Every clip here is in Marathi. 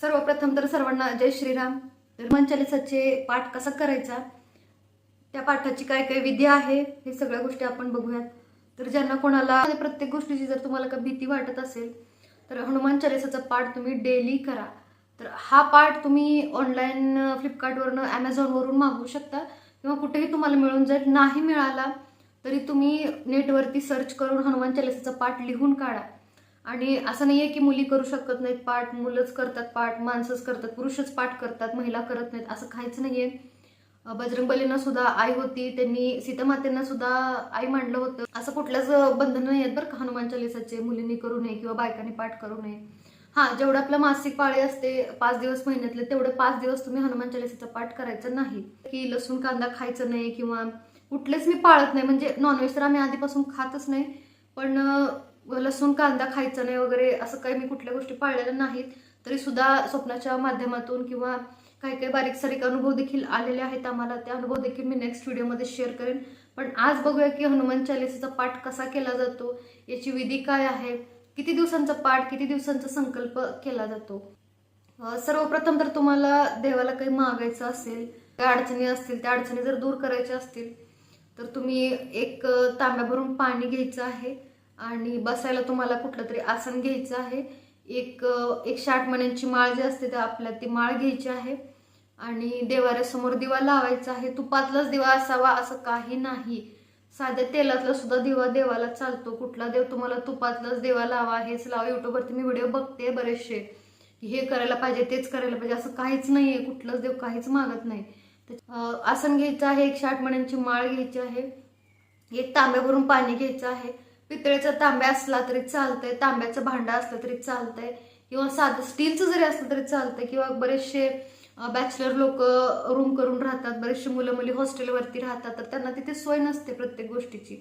सर्वप्रथम तर सर्वांना जय श्रीराम. तर हनुमान चालिसाचे पाठ कसा करायचा? त्या पाठाची काय काय विधी आहे? हे सगळ्या गोष्टी आपण बघूयात. तर ज्यांना कोणाला प्रत्येक गोष्टीची जर तुम्हाला का भीती वाटत असेल तर हनुमान चालिसाचा पाठ तुम्ही डेली करा. तर हा पाठ तुम्ही ऑनलाईन फ्लिपकार्टवरनं ॲमेझॉनवरून मागवू शकता किंवा कुठेही तुम्हाला मिळून जाईल नाही मिळाला तरी तुम्ही नेटवरती सर्च करून हनुमान चालिसाचा पाठ लिहून काढा. आणि असं नाही आहे की मुली करू शकत नाहीत पाठ मुलंच करतात पाठ माणसंच करतात पुरुषच पाठ करतात महिला करत नाहीत असं काहीच नाही आहे बजरंगबलींना सुद्धा आई होती त्यांनी सीतामातेंना सुद्धा आई मांडलं होतं. असं कुठल्याच बंधन नाही आहेत बरं का हनुमान चालिसाचे मुलींनी करू नये किंवा बायकांनी पाठ करू नये. हां जेवढं आपलं मासिक पाळी असते पाच दिवस महिन्यातले तेवढे पाच दिवस तुम्ही हनुमान चालिसाचा पाठ करायचा नाही. की लसूण कांदा खायचं नाही किंवा कुठलेच मी पाळत नाही म्हणजे नॉनव्हेज तर आम्ही आधीपासून खातच नाही. पण लसूण कांदा खायचा नाही वगैरे असं काही मी कुठल्या गोष्टी पाळलेल्या नाहीत. तरी सुद्धा स्वप्नाच्या माध्यमातून किंवा काही काही बारीक सारीक अनुभव देखील आलेले आहेत आम्हाला. ते अनुभव देखील मी नेक्स्ट व्हिडिओमध्ये शेअर करेन. पण आज बघूया की हनुमान चालिसाचा पाठ कसा केला जातो याची विधी काय आहे किती दिवसांचा पाठ किती दिवसांचा संकल्प केला जातो. सर्वप्रथम तर तुम्हाला देवाला काही मागायचं असेल काही अडचणी असतील त्या अडचणी जर दूर करायच्या असतील तर तुम्ही एक तांब्या भरून पाणी घ्यायचं आहे. आणि बसायला तुम्हाला कुठलं तरी आसन घ्यायचं आहे. एक एक एकशे आठ माळ जी असते तर आपल्याला ती माळ घ्यायची आहे. आणि देवाऱ्यासमोर दिवा लावायचा आहे. तुपातलाच दिवा असावा असं काही नाही. साध्या तेलातला सुद्धा दिवा देवाला चालतो. कुठला देव तुम्हाला तुपातलाच देवा लावा हेच लावा. युट्यूबवरती मी व्हिडिओ बघते बरेचसे. की हे करायला पाहिजे तेच करायला पाहिजे असं काहीच नाही आहे कुठलंच देव काहीच मागत नाही. आसन घ्यायचं आहे. एकशे आठ महिन्यांची माळ घ्यायची आहे. एक तांब्या भरून पाणी घ्यायचं आहे. पितळेचा तांब्या असला तरी चालतंय तांब्याचं भांडा असलं तरी चालतंय किंवा साधं स्टीलचं जरी असलं तरी चालतंय किंवा बरेचसे बॅचलर लोक रूम करून राहतात बरेचसे मुलं मुली हॉस्टेलवरती राहतात तर त्यांना तिथे सोय नसते प्रत्येक गोष्टीची.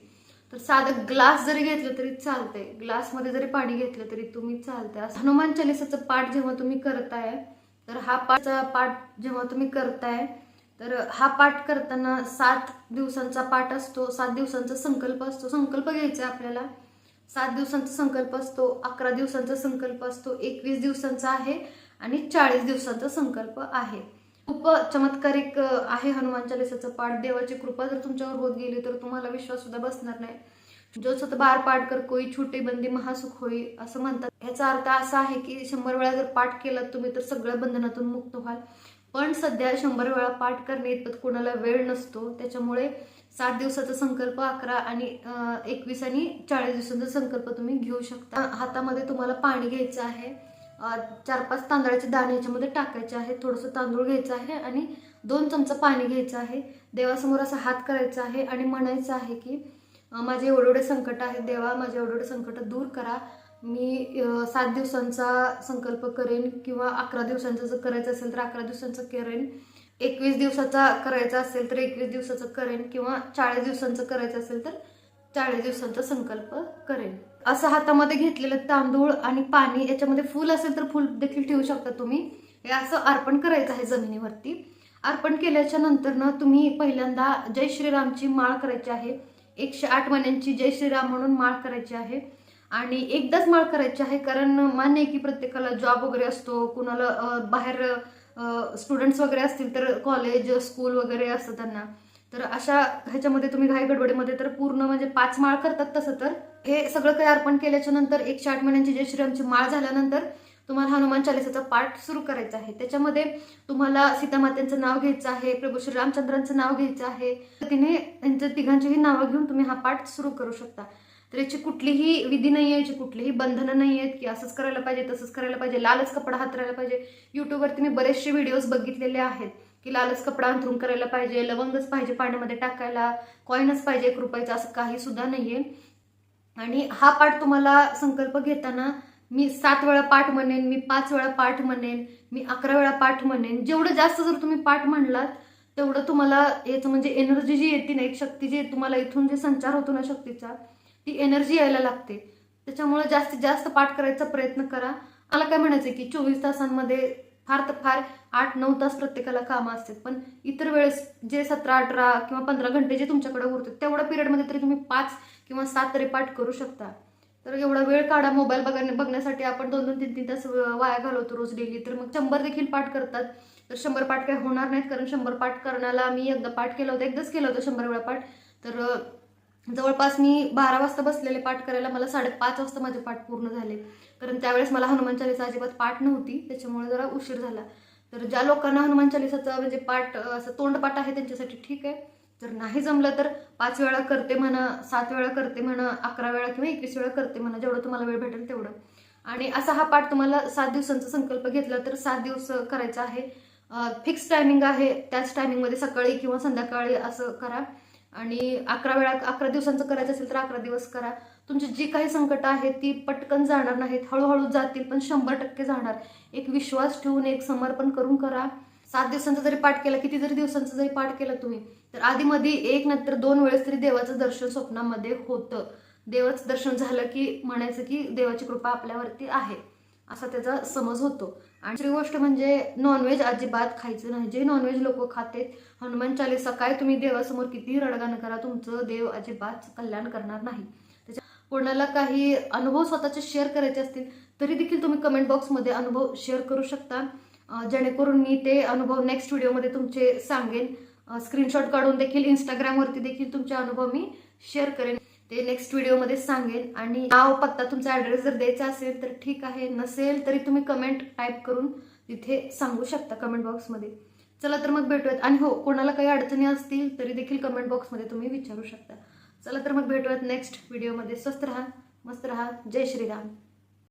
तर साधं ग्लास जरी घेतलं तरी चालतंय ग्लासमध्ये जरी पाणी घेतलं तरी तुम्ही चालतंय. असं हनुमान चालिसाचं पाठ जेव्हा तुम्ही करताय तर हा पाठचा पाठ जेव्हा तुम्ही करताय तर हा पाठ करताना सात दिवसांचा पाठ असतो सात दिवसांचा संकल्प असतो. संकल्प घ्यायचा आहे आपल्याला. सात दिवसांचा संकल्प असतो अकरा दिवसांचा संकल्प असतो एकवीस दिवसांचा आहे आणि चाळीस दिवसांचा संकल्प आहे. खूप चमत्कारिक आहे हनुमान चालिसाचा पाठ. देवाची कृपा जर तुमच्यावर होत गेली तर तुम्हाला विश्वास सुद्धा बसणार नाही. जो सत बार पाठ कर कोई छोटी बंदी महासुख होई असं म्हणतात. ह्याचा अर्थ असा आहे की शंभर वेळा जर पाठ केला तुम्ही तर सगळ्या बंधनातून मुक्त व्हाल. पण सध्या शंभर वेळा पाठ करणे इतपत कोणाला वेळ नसतो. त्याच्यामुळे सात दिवसाचा संकल्प अकरा आणि एकवीस आणि चाळीस दिवसांचा संकल्प तुम्ही घेऊ शकता. हातामध्ये तुम्हाला पाणी घ्यायचं आहे. चार पाच तांदळाचे दाणे याच्यामध्ये टाकायचे आहे. थोडंसं तांदूळ घ्यायचं आहे आणि दोन चमचा पाणी घ्यायचं आहे. देवासमोर असा हात करायचा आहे आणि म्हणायचं आहे की माझे एवढे एवढे संकट आहेत देवा माझे एवढे एवढे संकट दूर करा. मी सात दिवसांचा संकल्प करेन किंवा अकरा दिवसांचा जर करायचं असेल तर अकरा दिवसांचं करेन. एकवीस दिवसाचा करायचा असेल तर एकवीस दिवसाचं करेन किंवा चाळीस दिवसांचं करायचं असेल तर चाळीस दिवसांचा संकल्प करेन. असं हातामध्ये घेतलेलं तांदूळ आणि पाणी याच्यामध्ये फूल असेल तर फूल देखील ठेवू शकता तुम्ही. हे असं अर्पण करायचं आहे जमिनीवरती. अर्पण केल्याच्यानंतर ना तुम्ही पहिल्यांदा जय श्रीरामची माळ करायची आहे. एकशे आठ महिन्यांची जय श्रीराम म्हणून माळ करायची आहे. आणि एकदाच माळ करायची आहे कारण मान्य आहे की प्रत्येकाला जॉब वगैरे असतो कुणाला बाहेर स्टुडंट्स वगैरे असतील तर कॉलेज स्कूल वगैरे असतं त्यांना. तर अशा ह्याच्यामध्ये तुम्ही घाई गडबडीमध्ये तर पूर्ण म्हणजे पाच माळ करतात तसं तर. हे सगळं काही अर्पण केल्याच्यानंतर एकशे आठ महिन्यांची जय श्रीरामची माळ झाल्यानंतर तुम्हाला हनुमान चालिसाचा पाठ सुरू करायचा आहे. त्याच्यामध्ये तुम्हाला सीतामात्यांचं नाव घ्यायचं आहे प्रभू श्रीरामचंद्रांचं नाव घ्यायचं आहे. तर तिने यांच्या तिघांचीही नावं घेऊन तुम्ही हा पाठ सुरू करू शकता. तर याची कुठलीही विधी नाही आहे याची कुठलीही बंधनं नाही आहेत की असंच करायला पाहिजे तसंच करायला पाहिजे लालच कपडा हातरायला पाहिजे. यूट्यूबवरती मी बरेचसे व्हिडिओज बघितलेले आहेत की लालच कपडा अंथरून करायला पाहिजे लवंगच पाहिजे पाण्यामध्ये टाकायला कॉईनच पाहिजे एक रुपयाचं असं काही सुद्धा नाहीये आणि हा पाठ तुम्हाला संकल्प घेताना मी सात वेळा पाठ म्हणेन मी पाच वेळा पाठ म्हणेन मी अकरा वेळा पाठ म्हणेन. जेवढं जास्त जर तुम्ही पाठ म्हणलात तेवढं तुम्हाला याचं म्हणजे एनर्जी जी येते ना एक शक्ती जी तुम्हाला इथून जे संचार होतो ना शक्तीचा ती एनर्जी यायला लागते. त्याच्यामुळे जास्तीत जास्त पाठ करायचा प्रयत्न करा. मला काय म्हणायचं की चोवीस तासांमध्ये फार तर फार आठ नऊ तास प्रत्येकाला कामं असतात पण इतर वेळेस जे सतरा अठरा किंवा पंधरा घंटे जे तुमच्याकडे उरतात तेवढ्या पिरियडमध्ये तरी तुम्ही पाच किंवा सात तरी पाठ करू शकता. तर एवढा वेळ काढा मोबाईल बघा बघण्यासाठी. आपण दोन दोन तीन तीन तास वाया घालवतो रोज डेली तर मग शंभर देखील पाठ करतात. तर शंभर पाठ काय होणार नाहीत कारण शंभर पाठ करण्याला मी एकदा पाठ केला होता एकदाच केला होता शंभर वेळा पाठ. तर जवळपास मी बारा वाजता बसलेले पाठ करायला मला साडेपाच वाजता माझे पाठ पूर्ण झाले. कारण त्यावेळेस मला हनुमान चालिसा अजिबात पाठ नव्हती. त्याच्यामुळे जरा उशीर झाला. तर ज्या लोकांना हनुमान चालिसाचा म्हणजे पाठ असं तोंडपाठ आहे त्यांच्यासाठी ठीक आहे. जर नाही जमलं तर पाच वेळा करते म्हणा सात वेळा करते म्हणा अकरा वेळा किंवा एकवीस वेळा करते म्हणा जेवढं तुम्हाला वेळ भेटेल तेवढं. आणि असा हा पाठ तुम्हाला सात दिवसांचा संकल्प घेतला तर सात दिवस करायचा आहे. फिक्स टायमिंग आहे. त्याच टायमिंगमध्ये सकाळी किंवा संध्याकाळी असं करा. आणि अकरा वेळा अकरा दिवसांचं करायचं असेल तर अकरा दिवस करा. तुमची जी काही संकटं आहेत ती पटकन जाणार नाहीत. हळूहळू जातील पण शंभर टक्के जाणार. एक विश्वास ठेवून एक समर्पण करून करा. सात दिवसांचा जरी पाठ केला किती जरी दिवसांचा जरी पाठ केला तुम्ही तर आधीमध्ये एक नंतर दोन वेळेस तरी देवाचं दर्शन स्वप्नामध्ये होतं. देवाचं दर्शन झालं की म्हणायचं की देवाची कृपा आपल्यावरती आहे. असा त्याचा समज होतो. आणि दुसरी गोष्ट म्हणजे नॉनव्हेज अजिबात खायचं नाही. जे नॉनव्हेज लोक खातेत हनुमान चालीसा काय तुम्ही देवासमोर कितीही रडगाणं करा तुमचं देव अजिबात कल्याण करणार नाही. त्याच्या कोणाला काही अनुभव स्वतःचे शेअर करायचे असतील तरी देखील तुम्ही कमेंट बॉक्समध्ये अनुभव शेअर करू शकता. जेणेकरून मी ते अनुभव नेक्स्ट व्हिडिओमध्ये तुमचे सांगेन. स्क्रीनशॉट काढून देखील इंस्टाग्रामवरती देखील तुमचे अनुभव मी शेअर करेन. ते नेक्स्ट व्हिडिओमध्ये सांगेन आणि नाव पत्ता तुमचा ॲड्रेस जर द्यायचा असेल तर ठीक आहे. नसेल तरी तुम्ही कमेंट टाईप करून तिथे सांगू शकता कमेंट बॉक्समध्ये चला तर मग भेटूयात. आणि हो कोणाला काही अडचणी असतील तरी देखील कमेंट बॉक्समध्ये तुम्ही विचारू शकता. चला तर मग भेटूयात नेक्स्ट व्हिडिओमध्ये स्वस्त राहा मस्त राहा. जय श्रीराम.